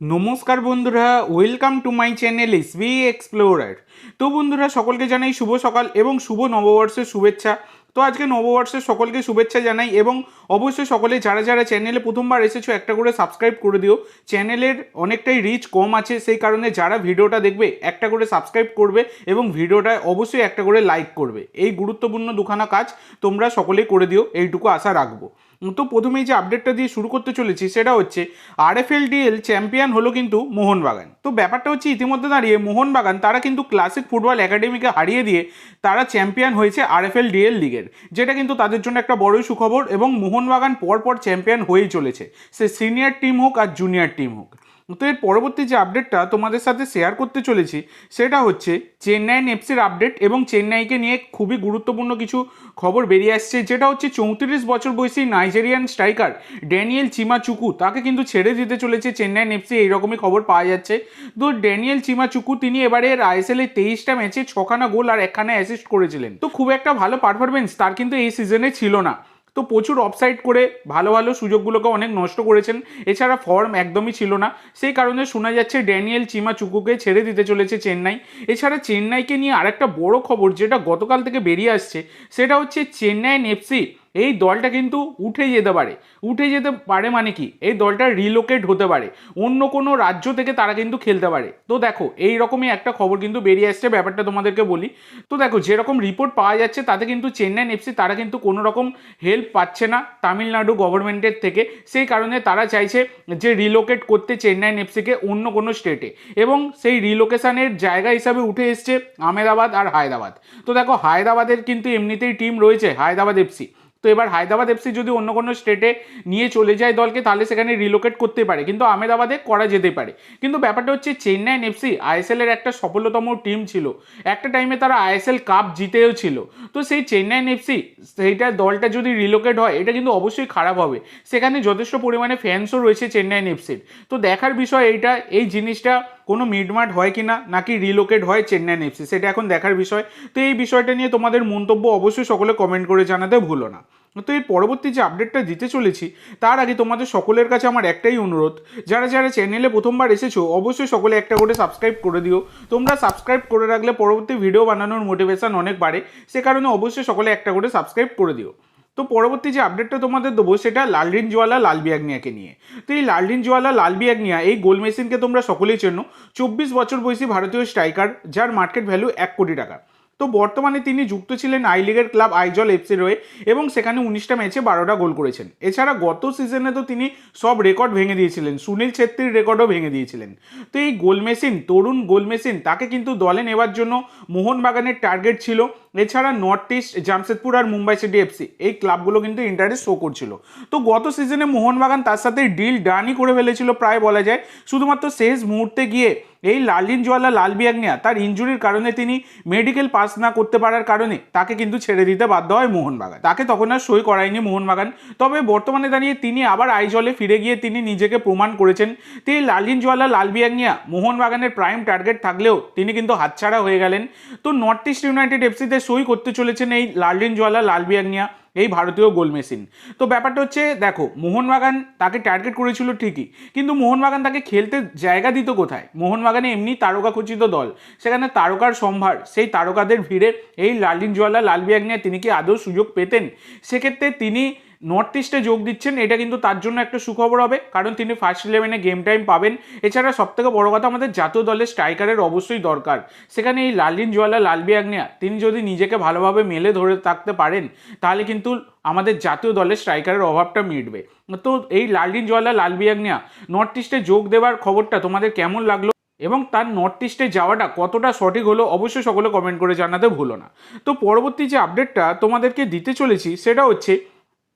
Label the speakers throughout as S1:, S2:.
S1: নমস্কার বন্ধুরা welcome to my channel S B explorer তো বন্ধুরা, সকলকে জানাই শুভ সকাল এবং শুভ নববর্ষের শুভেচ্ছা। তো আজকে নববর্ষের সকলকে শুভেচ্ছা জানাই এবং অবশ্যই সকলে যারা যারা চ্যানেলে প্রথমবার এসেছ, একটা করে সাবস্ক্রাইব করে দিও। চ্যানেলের অনেকটাই রিচ কম আছে, সেই কারণে যারা ভিডিওটা দেখবে, একটা করে সাবস্ক্রাইব করবে এবং ভিডিওটা অবশ্যই একটা করে লাইক করবে। এই গুরুত্বপূর্ণ দুখানা কাজ তোমরা সকলেই করে দিও, এইটুকু আশা রাখব। তো প্রথমেই যে আপডেটটা দিয়ে শুরু করতে চলেছি সেটা হচ্ছে আরএফএল ডিএল চ্যাম্পিয়ন হলো কিন্তু মোহনবাগান। তো ব্যাপারটা হচ্ছে ইতিমধ্যে দাঁড়িয়ে মোহনবাগান, তারা কিন্তু ক্লাসিক ফুটবল একাডেমিকে হারিয়ে দিয়ে তারা চ্যাম্পিয়ন হয়েছে আরএফএল ডিএল লিগের, যেটা কিন্তু তাদের জন্য একটা বড়ই সুখবর এবং মোহনবাগান পরপর চ্যাম্পিয়ন হয়েই চলেছে। সে সিনিয়র টিম হোক আর জুনিয়র টিম হোক। তো এর পরবর্তী যে আপডেটটা তোমাদের সাথে শেয়ার করতে চলেছি, সেটা হচ্ছে চেন্নাইন এফসির আপডেট এবং চেন্নাইকে নিয়ে খুবই গুরুত্বপূর্ণ কিছু খবর বেরিয়ে আসছে, যেটা হচ্ছে চৌত্রিশ বছর বয়সী নাইজেরিয়ান স্ট্রাইকার ড্যানিয়েল চিমাচুকু তাকে কিন্তু ছেড়ে দিতে চলেছে চেন্নাইন এফসি এইরকমই খবর পাওয়া যাচ্ছে। তো ড্যানিয়েল চিমাচুকু তিনি এবারে আইএসএল এর তেইশটা ম্যাচে ছখানা গোল আর একখানা অ্যাসিস্ট করেছিলেন। তো খুব একটা ভালো পারফরমেন্স তার কিন্তু এই সিজনে ছিল না। তো প্রচুর অফসাইড করে ভালো ভালো সুযোগগুলোকে অনেক নষ্ট করেছেন। এছাড়া ফর্ম একদমই ছিল না। সেই কারণে শোনা যাচ্ছে ড্যানিয়েল চিমা চুকুকে ছেড়ে দিতে চলেছে চেন্নাই। এছাড়া চেন্নাইকে নিয়ে আরেকটা বড় খবর যেটা গতকাল থেকে বেরিয়ে আসছে, সেটা হচ্ছে চেন্নাইন এফসি এই দলটা কিন্তু উঠে যেতে পারে। উঠে যেতে পারে মানে কি? এই দলটা রিলোকেট হতে পারে। অন্য কোনো রাজ্য থেকে তারা কিন্তু খেলতে পারে। তো দেখো এই রকমই একটা খবর কিন্তু বেরিয়ে আসছে, ব্যাপারটা তোমাদেরকে বলি। তো দেখো, যেরকম রিপোর্ট পাওয়া যাচ্ছে, তাতে কিন্তু চেন্নাইন এফসি তারা কিন্তু কোনো রকম হেল্প পাচ্ছে না তামিলনাড়ু গভর্নমেন্টের থেকে। সেই কারণে তারা চাইছে যে রিলোকেট করতে চেন্নাইন এফসিকে অন্য কোনো স্টেটে এবং সেই রিলোকেশনের জায়গা হিসাবে উঠে এসছে আমেদাবাদ আর হায়দ্রাবাদ তো দেখো হায়দ্রাবাদের কিন্তু এমনিতেই টিম রয়েছে হায়দ্রাবাদ এফসি তো এবার হায়দ্রাবাদ এফসি যদি অন্য কোনো স্টেটে নিয়ে চলে যায় দলকে, তাহলে সেখানে রিলোকেট করতে পারে। কিন্তু আহমেদাবাদে করা যেতে পারে। কিন্তু ব্যাপারটা হচ্ছে চেন্নাইন এফসি আইএসএল এর একটা সফলতম টিম ছিল। একটা টাইমে তারা আইএসএল কাপ জিতেও ছিল। তো সেই চেন্নাইন এফসি সেইটা দলটা যদি রিলোকেট হয়, এটা কিন্তু অবশ্যই খারাপ হবে। সেখানে যথেষ্ট পরিমাণে ফ্যান্সও রয়েছে চেন্নাইন এফসির তো দেখার বিষয় এইটা, এই জিনিসটা কোনো মিডমার্ট হয় কি না নাকি রিলোকেট হয় চেন্নাইন এফসি সেটা এখন দেখার বিষয়। তো এই বিষয়টা নিয়ে তোমাদের মন্তব্য অবশ্যই সকলে কমেন্ট করে জানাতে ভুলো না। তো এর পরবর্তী যে আপডেটটা দিতে চলেছি, তার আগে তোমাদের সকলের কাছে আমার একটাই অনুরোধ, যারা যারা চ্যানেলে প্রথমবার এসেছ, অবশ্যই সকলে একটা করে সাবস্ক্রাইব করে দিও। তোমরা সাবস্ক্রাইব করে রাখলে পরবর্তী ভিডিও বানানোর মোটিভেশন অনেক বাড়ে, সে কারণে অবশ্যই সকলে একটা করে সাবস্ক্রাইব করে দিও। তো পরবর্তী যে আপডেটটা তোমাদের দেবো, সেটা লালরিন জোয়ালা লাল বিয়াগনিয়াকে নিয়ে। তো এই লালরিন জোয়ালা লাল বিয়াগনিয়া এই গোল মেশিনকে তোমরা সকলেই চেনো। চব্বিশ বছর বয়সী ভারতীয় স্ট্রাইকার যার মার্কেট ভ্যালু এক কোটি টাকা। তো বর্তমানে তিনি যুক্ত ছিলেন আই লিগের ক্লাব আইজল এফসির হয়ে এবং সেখানে উনিশটা ম্যাচে বারোটা গোল করেছেন। এছাড়া গত সিজনে তো তিনি সব রেকর্ড ভেঙে দিয়েছিলেন, সুনীল ছেত্রীর রেকর্ডও ভেঙে দিয়েছিলেন। তো এই গোল মেশিন, তরুণ গোল মেশিন, তাকে কিন্তু দলে নেওয়ার জন্য মোহনবাগানের টার্গেট ছিল। এছাড়া নর্থ ইস্ট, জামশেদপুর আর মুম্বাই সিটি এফসি, এই ক্লাবগুলো কিন্তু ইন্টারেস্ট শো করছিল। তো গত সিজনে মোহনবাগান তার সাথে ডিল ডানই করে ফেলেছিল প্রায় বলা যায়। শুধুমাত্র শেষ মুহূর্তে গিয়ে এই লালিন জোয়ালা লাল বিয়াগনিয়া তার ইঞ্জুরির কারণে তিনি মেডিকেল পাস না করতে পারার কারণে তাকে কিন্তু ছেড়ে দিতে বাধ্য হয় মোহনবাগান। তাকে তখন আর সই করায়নি মোহনবাগান। তবে বর্তমানে দাঁড়িয়ে তিনি আবার আইজলে ফিরে গিয়ে তিনি নিজেকে প্রমাণ করেছেন তিনি লালিন জোয়ালা লাল বিয়াগনিয়া মোহনবাগানের প্রাইম টার্গেট থাকলেও তিনি কিন্তু হাতছাড়া হয়ে গেলেন। তো নর্থ ইস্ট ইউনাইটেড এফসিতে সই করতে চলেছেন এই লালিন জোয়ালা লাল বিয়াগনিয়া এই ভারতীয় গোল মেশিন। তো ব্যাপারটা হচ্ছে, দেখো, মোহনবাগান তাকে টার্গেট করেছিল ঠিকই, কিন্তু মোহনবাগান তাকে খেলতে জায়গা দিত কোথায়? মোহনবাগানে এমনি তারকা খচিত দল। সেখানে তারকার সম্ভার, সেই তারকাদের ভিড়ে এই লালিন জোয়ালা লাল বিয়াগনিয়া তিনি কি আদৌ সুযোগ পেতেন? সেক্ষেত্রে তিনি নর্থ ইস্টে যোগ দিচ্ছেন, এটা কিন্তু তার জন্য একটা সুখবর হবে, কারণ তিনি ফার্স্ট ইলেভেনে গেম টাইম পাবেন। এছাড়া সবথেকে বড় কথা আমাদের জাতীয় দলের স্ট্রাইকারের অবশ্যই দরকার। সেখানে এই লালিন জোয়ালা লালবিয়াগনিয়া তিনি যদি নিজেকে ভালোভাবে মেলে ধরে থাকতে পারেন, তাহলে কিন্তু আমাদের জাতীয় দলের স্ট্রাইকারের অভাবটা মিটবে। তো এই লালিন জোয়ালা লালবিয়াগনিয়া নর্থ ইস্টে যোগ দেওয়ার খবরটা তোমাদের কেমন লাগল এবং তার নর্থ ইস্টে যাওয়াটা কতটা সঠিক হলো, অবশ্যই সকলে কমেন্ট করে জানাতে ভুলো না। তো পরবর্তী যে আপডেটটা তোমাদেরকে দিতে চলেছি, সেটা হচ্ছে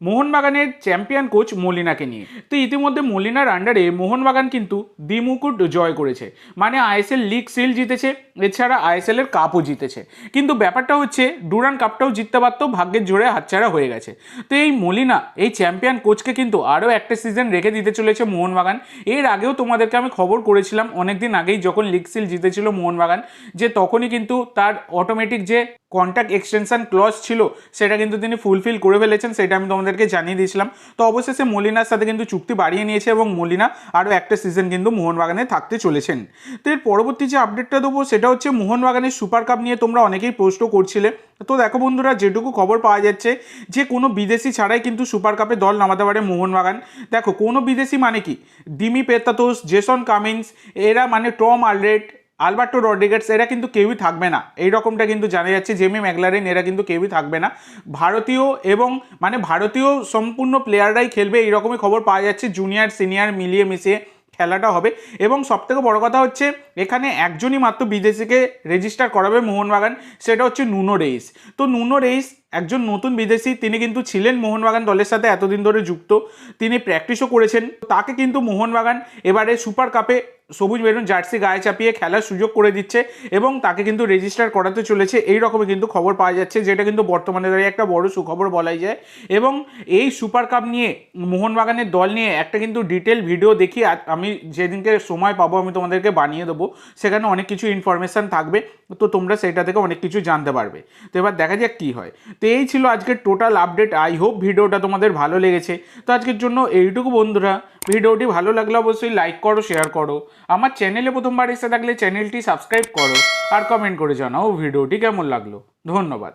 S1: মোহনবাগানের চ্যাম্পিয়ন কোচ মলিনাকে নিয়ে। তো ইতিমধ্যে মলিনার আন্ডারে মোহনবাগান কিন্তু দ্বিমুকুট জয় করেছে। মানে আইএসএল লিগ সিল জিতেছে, এছাড়া আইএসএল এর কাপও জিতেছে। কিন্তু ব্যাপারটা হচ্ছে ডুরান কাপটাও জিততে পারত ভাগ্যের জোরে হাতছাড়া হয়ে গেছে। তো এই মলিনা, এই চ্যাম্পিয়ন কোচকে কিন্তু আরও একটা সিজন রেখে দিতে চলেছে মোহনবাগান। এর আগেও তোমাদেরকে আমি খবর করেছিলাম অনেকদিন আগেই যখন লিগ সিল জিতেছিল মোহনবাগান, যে তখনই কিন্তু তার অটোমেটিক যে কন্ট্যাক্ট এক্সটেনশন ক্লজ ছিল, সেটা কিন্তু তিনি ফুলফিল করে ফেলেছেন, সেটা আমি তোমাদেরকে জানিয়ে দিয়েছিলাম। তো অবশেষে মলিনার সাথে কিন্তু চুক্তি বাড়িয়ে নিয়েছে এবং মলিনা আরও একটা সিজন কিন্তু মোহনবাগানে থাকতে চলেছেন। তো এর পরবর্তী যে আপডেটটা দেবো, সেটা হচ্ছে মোহনবাগানের সুপার কাপ নিয়ে তোমরা অনেকেই প্রশ্ন করছিলে। তো দেখো বন্ধুরা, যেটুকু খবর পাওয়া যাচ্ছে, যে কোনো বিদেশি ছাড়াই কিন্তু সুপার কাপে দল নামাতে পারে মোহনবাগান। দেখো, কোনো বিদেশি মানে কি? ডিমি পেতাতোস জেসন কামিন্স, এরা মানে টম আলরেট আলবার্টো রড্রিগেটস এরা কিন্তু কেউই থাকবে না। এই রকমটা কিন্তু জানা যাচ্ছে, জেমি ম্যাগলারেন এরা কিন্তু কেউই থাকবে না। ভারতীয় এবং মানে ভারতীয় সম্পূর্ণ প্লেয়াররাই খেলবে এইরকমই খবর পাওয়া যাচ্ছে। জুনিয়র, সিনিয়র মিলিয়ে মিশিয়ে খেলাটা হবে। এবং সবথেকে বড় কথা হচ্ছে, এখানে একজনই মাত্র বিদেশিকে রেজিস্টার করাবে মোহনবাগান, সেটা হচ্ছে নুনো রেইস। তো নুনো রেইস একজন নতুন বিদেশি, তিনি কিন্তু ছিলেন মোহনবাগান দলের সাথে এতদিন ধরে যুক্ত। তিনি প্র্যাকটিসও করেছেন। তাকে কিন্তু মোহনবাগান এবারে সুপার কাপে সবুজ মেরুন জার্সি গায়ে চাপিয়ে খেলার সুযোগ করে দিচ্ছে এবং তাকে কিন্তু রেজিস্টার করাতে চলেছে। এই রকমই কিন্তু খবর পাওয়া যাচ্ছে, যেটা কিন্তু বর্তমানে দাঁড়িয়ে একটা বড় সুখবর বলাই যায়। এবং এই সুপার কাপ নিয়ে, মোহনবাগানের দল নিয়ে একটা কিন্তু ডিটেল ভিডিও দেখি। আমি যেদিনকে সময় পাবো, আমি তোমাদেরকে বানিয়ে দেবো। সেখানে অনেক কিছু ইনফরমেশান থাকবে। তো তোমরা সেটা থেকে অনেক কিছু জানতে পারবে। তো এবার দেখা যাক কী হয়। তো এই ছিল আজকের টোটাল আপডেট আই হোপ ভিডিওটা তোমাদের ভালো লেগেছে। তো আজকের জন্য এইটুকু বন্ধুরা। ভিডিওটি ভালো লাগলে অবশ্যই লাইক করো শেয়ার করো। আমার চ্যানেলে প্রথমবার এসে থাকলে চ্যানেলটি সাবস্ক্রাইব করো। আর কমেন্ট করে জানাও ভিডিওটি কেমন লাগল। ধন্যবাদ।